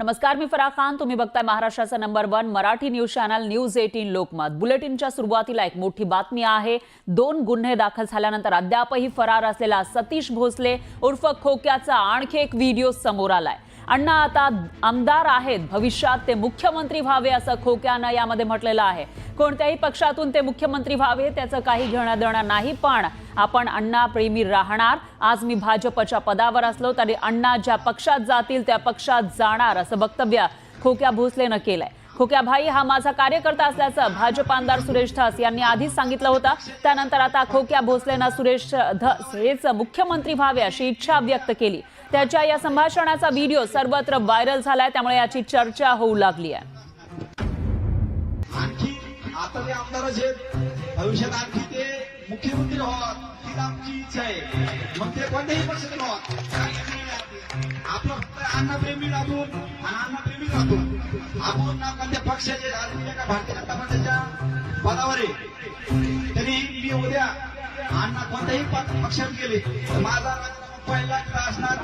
नमस्कार मी फराह खान. तुम्ही बघताय महाराष्ट्राचा number one Marathi news channel news eighteen Lokmat. बुलेटिनच्या सुरुवातीला एक मोठी बातमी आहे. दोन गुन्हे दाखल झाल्यानंतर अद्यापही फरार असलेला सतीश भोसले उर्फ खोक्याचा आणखी एक व्हिडिओ समोर आलाय. अण्णा आता आमदार आहेत. भविष्यात ते मुख्यमंत्री व्हावे असं खोक्यानं यामध्ये म्हटलेलं आहे. कोणत्याही पक्षातून ते मुख्यमंत्री व्हावे त्याचं काही घेणं देणं नाही पण आपण अण्णा प्रेमी राहणार. आज मी भाजपच्या पदावर असलो तरी अण्णा ज्या पक्षात जातील त्या पक्षात जाणार असं वक्तव्य खोक्या भोसलेनं केलंय. हो खोक्या भाई हा माझा कार्यकर्ता असल्याचं भाजप आमदार सुरेश धस यांनी आधीच सांगितलं होतं. त्यानंतर आता हो खोक्या भोसलेनं सुरेश धस हेच मुख्यमंत्री व्हावे अशी इच्छा व्यक्त केली. त्याच्या या संभाषणाचा व्हिडिओ सर्वत्र व्हायरल झालाय त्यामुळे याची चर्चा होऊ लागली आहे. आणखी आता ते आमदारच आहेत भविष्यात आणखी ते मुख्यमंत्री व्हावं ही आमची इच्छा आहे. मग ते कोणत्याही पक्षात व्हावं आपलं फक्त अन्नप्रेमी राहतो आणि अन्नप्रेमी राहतो आपण ना कोणत्या पक्षाचे राजकीय का भारतीय जनता पक्षाच्या पदावर? आहे तरी मी उद्या अण्णा कोणत्याही प- पक्षात गेले तर माझा पहिला असणार